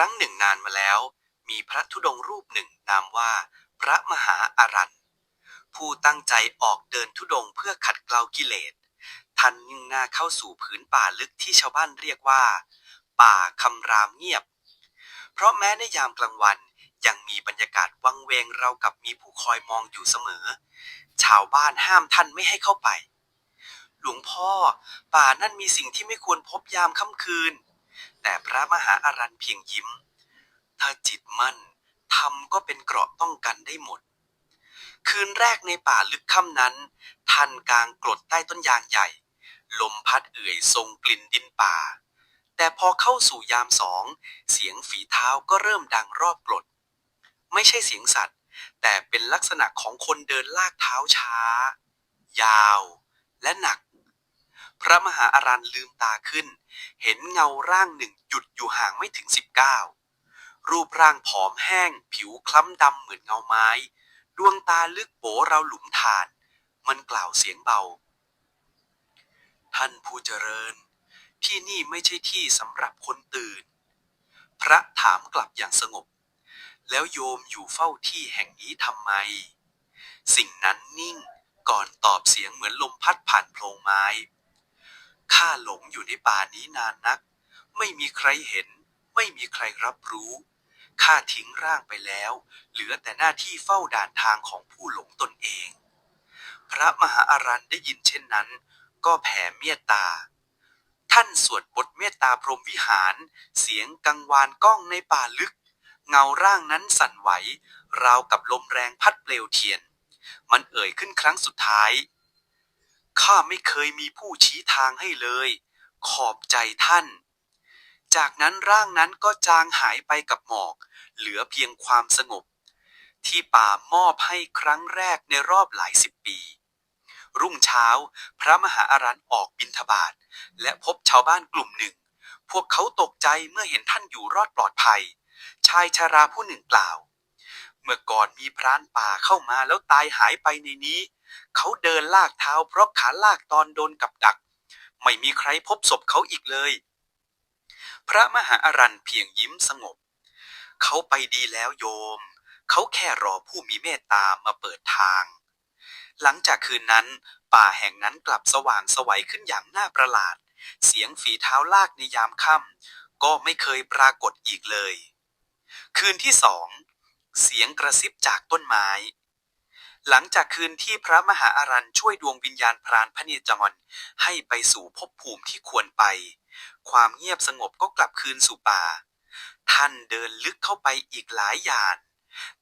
รั้งหนึ่งนานมาแล้ว มีพระธุดงค์รูปหนึ่งนามว่า พระมหาอารันผู้ตั้งใจออกเดินธุดงค์เพื่อขัดเกลากิเลสท่านยิ่งหน้าเข้าสู่ผืนป่าลึกที่ชาวบ้านเรียกว่า ป่าคำรามเงียบ เพราะแม้ในยามกลางวันยังมีบรรยากาศวังเวงเรากับมีผู้คอยมองอยู่เสมอ ชาวบ้านห้ามท่านไม่ให้เข้าไป หลวงพ่อ ป่านั่นมีสิ่งที่ไม่ควรพบยามค่ำคืน แต่พระมหาอารันเพียงยิ้ม ถ้าจิตมั่นธรรมก็เป็นเกราะป้องกันได้หมด คืนแรกในป่าลึกค่ำนั้น ท่านกลางกรดใต้ต้นยางใหญ่ ลมพัดเอื่อยทรงกลิ่นดินป่า แต่พอเข้าสู่ยามสอง เสียงฝีเท้าก็เริ่มดังรอบกรด ไม่ใช่เสียงสัตว์ แต่เป็นลักษณะของคนเดินลากเท้าช้า ยาว และหนัก พระมหาอารันลืมตาขึ้น เห็นเงาร่างหนึ่งหยุดอยู่ห่างไม่ถึงสิบเก้ารูปร่างผอมแห้ง ผิวคล้ำดำเหมือนเงาไม้ ดวงตาลึกโบเราหลุมฐาน มันกล่าวเสียงเบา ท่านผู้เจริญ ที่นี่ไม่ใช่ที่สำหรับคนตื่น พระถามกลับอย่างสงบ แล้วโยมอยู่เฝ้าที่แห่งนี้ทำไม สิ่งนั้นนิ่งก่อนตอบเสียงเหมือนลมพัดผ่านโพรงไม้ ข้าหลงอยู่ในป่านี้นานนัก ไม่มีใครเห็น ไม่มีใครรับรู้ข้าทิ้งร่างไปแล้ว เหลือแต่หน้าที่เฝ้าด่านทางของผู้หลงตนเอง พระมหาอารันได้ยินเช่นนั้น ก็แผ่เมตตา ท่านสวดบทเมตตาพรหมวิหาร เสียงกังวานก้องในป่าลึก เงาร่างนั้นสั่นไหว ราวกับลมแรงพัดเปลวเทียน มันเอ่ยขึ้นครั้งสุดท้าย ข้าไม่เคยมีผู้ชี้ทางให้เลย ขอบใจท่าน จากนั้นร่างนั้นก็จางหายไปกับหมอก เหลือเพียงความสงบ ที่ป่ามอบให้ครั้งแรกในรอบหลายสิบปี รุ่งเช้า พระมหาอารันออกบิณฑบาตและพบชาวบ้านกลุ่มหนึ่ง พวกเขาตกใจเมื่อเห็นท่านอยู่รอดปลอดภัย ชายชาราผู้หนึ่งกล่าว มื่อก่อนมีพรานป่าเข้ามาแล้วตายหายไปในนี้ เขาเดินลากเท้าเพราะขาลากตอนโดนกับดัก ไม่มีใครพบศพเขาอีกเลย พระมหาอารันเพียงยิ้มสงบ เขาไปดีแล้วโยม เขาแค่รอผู้มีเมตตามาเปิดทาง หลังจากคืนนั้น ป่าแห่งนั้นกลับสว่างสวัยขึ้นอย่างน่าประหลาด เสียงฝีเท้าลากในยามค่ำก็ไม่เคยปรากฏอีกเลย คืนที่สอง เสียงกระซิบจากต้นไม้ หลังจากคืนที่พระมหาอารันช่วยดวงวิญญาณพรานพระเนจรให้ไปสู่ภพภูมิที่ควรไป ความเงียบสงบก็กลับคืนสู่ป่า ท่านเดินลึกเข้าไปอีกหลายยาน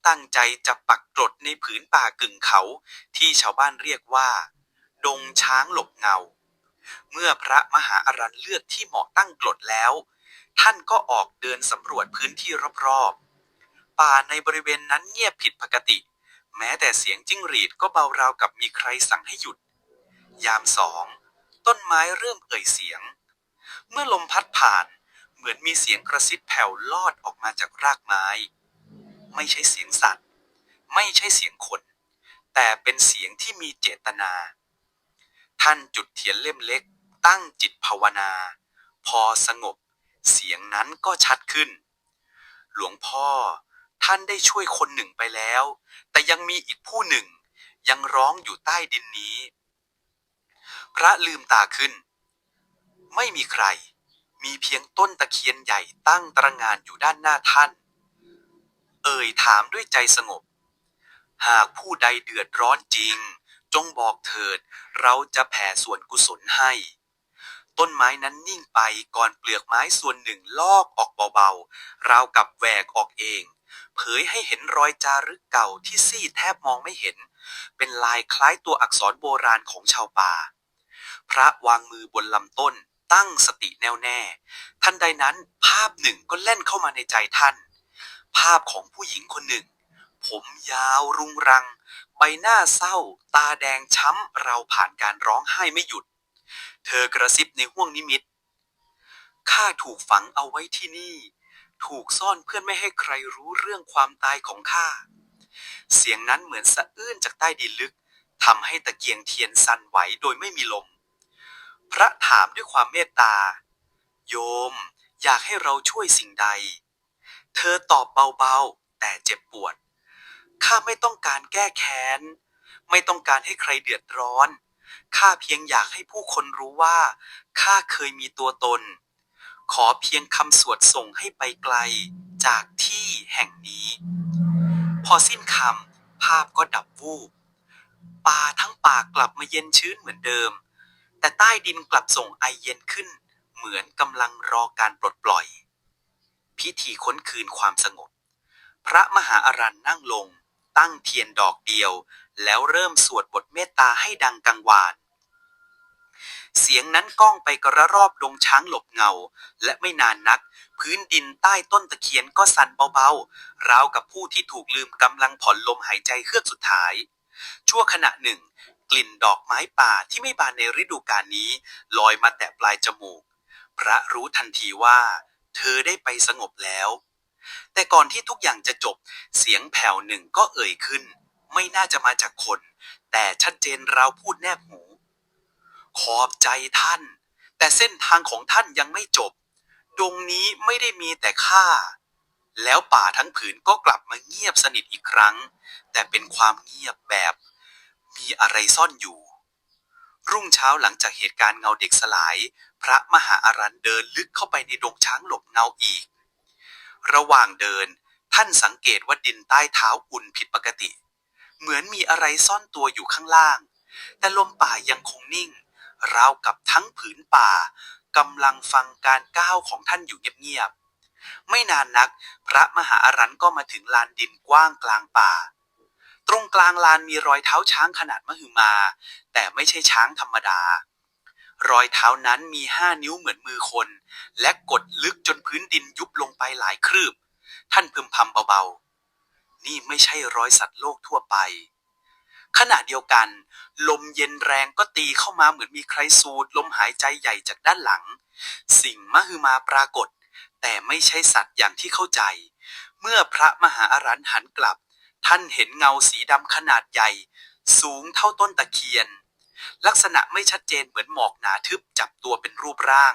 ตั้งใจจะปักกรดในผืนป่ากึ่งเขาที่ชาวบ้านเรียกว่า ดงช้างหลบเงา เมื่อพระมหาอารันเลือกที่เหมาะตั้งกรดแล้ว ท่านก็ออกเดินสำรวจพื้นที่รอบๆ ป่าในบริเวณนั้นเงียบผิดปกติ แม้แต่เสียงจิ้งหรีดก็เบาราวกับมีใครสั่งให้หยุด ยามสอง ต้นไม้เริ่มเอ่ยเสียง เมื่อลมพัดผ่าน เหมือนมีเสียงกระซิบแผ่วลอดออกมาจากรากไม้ ไม่ใช่เสียงสัตว์ ไม่ใช่เสียงคน แต่เป็นเสียงที่มีเจตนา ท่านจุดเทียนเล่มเล็ก ตั้งจิตภาวนา พอสงบ เสียงนั้นก็ชัดขึ้น หลวงพ่อ ท่านได้ช่วยคนหนึ่งไปแล้ว แต่ยังมีอีกผู้หนึ่ง ยังร้องอยู่ใต้ดินนี้ พระลืมตาขึ้น ไม่มีใคร มีเพียงต้นตะเคียนใหญ่ตั้งตระงานอยู่ด้านหน้าท่าน เอ่ยถามด้วยใจสงบ หากผู้ใดเดือดร้อนจริง จงบอกเถิด เราจะแผ่ส่วนกุศลให้ต้นไม้นั้นนิ่งไปก่อนเปลือกไม้ส่วนหนึ่งลอกออกเบาๆ ราวกับแหวกออกเอง เผยให้เห็นรอยจารึกเก่าที่ซีดแทบมองไม่เห็น เป็นลายคล้ายตัวอักษรโบราณของชาวป่า พระวางมือบนลำต้น ตั้งสติแน่วแน่ ทันใดนั้นภาพหนึ่งก็เล่นเข้ามาในใจท่าน ภาพของผู้หญิงคนหนึ่ง ผมยาวรุงรัง ใบหน้าเศร้า ตาแดงช้ำ เราผ่านการร้องไห้ไม่หยุด เธอกระซิบในห้วงนิมิตข้าถูกฝังเอาไว้ที่นี่ ถูกซ่อนเพื่อไม่ให้ใครรู้เรื่องความตายของข้า เสียงนั้นเหมือนสะอื้นจากใต้ดินลึกทำให้ตะเกียงเทียนสั่นไหวโดยไม่มีลม พระถามด้วยความเมตตา โยมอยากให้เราช่วยสิ่งใด เธอตอบเบาๆ แต่เจ็บปวด ข้าไม่ต้องการแก้แค้น ไม่ต้องการให้ใครเดือดร้อน ข้าเพียงอยากให้ผู้คนรู้ว่า ข้าเคยมีตัวตน ขอเพียงคำสวดส่งให้ไปไกลจากที่แห่งนี้ พอสิ้นคำภาพก็ดับวูบป่าทั้งป่ากลับมาเย็นชื้นเหมือนเดิม แต่ใต้ดินกลับส่งไอเย็นขึ้น เหมือนกำลังรอการปลดปล่อย พิธีค้นคืนความสงบ พระมหาอารันนั่งลง ตั้งเทียนดอกเดียว แล้วเริ่มสวดบทเมตตาให้ดังกังวาน เสียงนั้นก้องไปกระรอบดงช้างหลบเงา และไม่นานนัก พื้นดินใต้ต้นตะเคียนก็สั่นเบาๆ ราวกับผู้ที่ถูกลืมกำลังผ่อนลมหายใจเฮือกสุดท้าย ชั่วขณะหนึ่ง กลิ่นดอกไม้ป่าที่ไม่บานในฤดูกาลนี้ลอยมาแตะปลายจมูก พระรู้ทันทีว่า เธอได้ไปสงบแล้ว แต่ก่อนที่ทุกอย่างจะจบ เสียงแผ่วหนึ่งก็เอ่ยขึ้น ไม่น่าจะมาจากคน แต่ชัดเจนราวพูดแนบหู อบใจท่าน แต่เส้นทางของท่านยังไม่จบ ดงนี้ไม่ได้มีแต่ข้าแล้วป่าทั้งผืนก็กลับมาเงียบสนิทอีกครั้ง แต่เป็นความเงียบแบบ มีอะไรซ่อนอยู่ รุ่งเช้าหลังจากเหตุการณ์เงาเด็กสลาย พระมหาอารันเดินลึกเข้าไปในดงช้างหลบเงาอีก ระหว่างเดินท่านสังเกตว่าดินใต้เท้าอุ่นผิดปกติ เหมือนมีอะไรซ่อนตัวอยู่ข้างล่าง แต่ลมป่ายังคงนิ่ง ราวกับทั้งผืนป่ากำลังฟังการก้าวของท่านอยู่เงียบๆ ไม่นานนัก พระมหาอารันก็มาถึงลานดินกว้างกลางป่า ตรงกลางลานมีรอยเท้าช้างขนาดมหึมา แต่ไม่ใช่ช้างธรรมดา รอยเท้านั้นมีห้านิ้วเหมือนมือคน และกดลึกจนพื้นดินยุบลงไปหลายครืบ ท่านพึมพำเบาๆ นี่ไม่ใช่รอยสัตว์โลกทั่วไป ขณะเดียวกัน ลมเย็นแรงก็ตีเข้ามาเหมือนมีใครสูดลมหายใจใหญ่จากด้านหลัง สิ่งมหึมาปรากฏ แต่ไม่ใช่สัตว์อย่างที่เข้าใจ เมื่อพระมหาอารันหันกลับ ท่านเห็นเงาสีดำขนาดใหญ่ สูงเท่าต้นตะเคียน ลักษณะไม่ชัดเจนเหมือนหมอกหนาทึบจับตัวเป็นรูปร่าง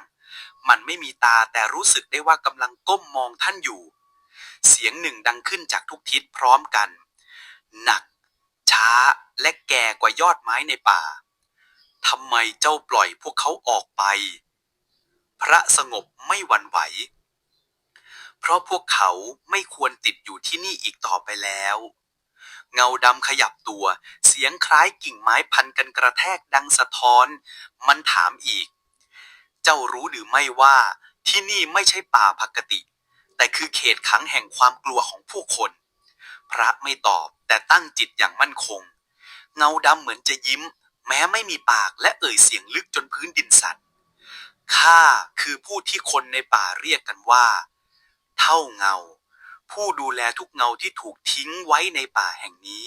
มันไม่มีตาแต่รู้สึกได้ว่ากำลังก้มมองท่านอยู่ เสียงหนึ่งดังขึ้นจากทุกทิศพร้อมกัน หนัก ช้า และแก่กว่ายอดไม้ในป่าทำไมเจ้าปล่อยพวกเขาออกไป พระสงบไม่หวั่นไหว เพราะพวกเขาไม่ควรติดอยู่ที่นี่อีกต่อไปแล้ว เงาดำขยับตัว เสียงคล้ายกิ่งไม้พันกันกระแทกดังสะท้อน มันถามอีก เจ้ารู้หรือไม่ว่าที่นี่ไม่ใช่ป่าปกติ แต่คือเขตขังแห่งความกลัวของผู้คน พระไม่ตอบแต่ตั้งจิตอย่างมั่นคง เงาดำเหมือนจะยิ้ม แม้ไม่มีปากและเอ่ยเสียงลึกจนพื้นดินสั่นข้าคือผู้ที่คนในป่าเรียกกันว่า เท่าเงา ผู้ดูแลทุกเงาที่ถูกทิ้งไว้ในป่าแห่งนี้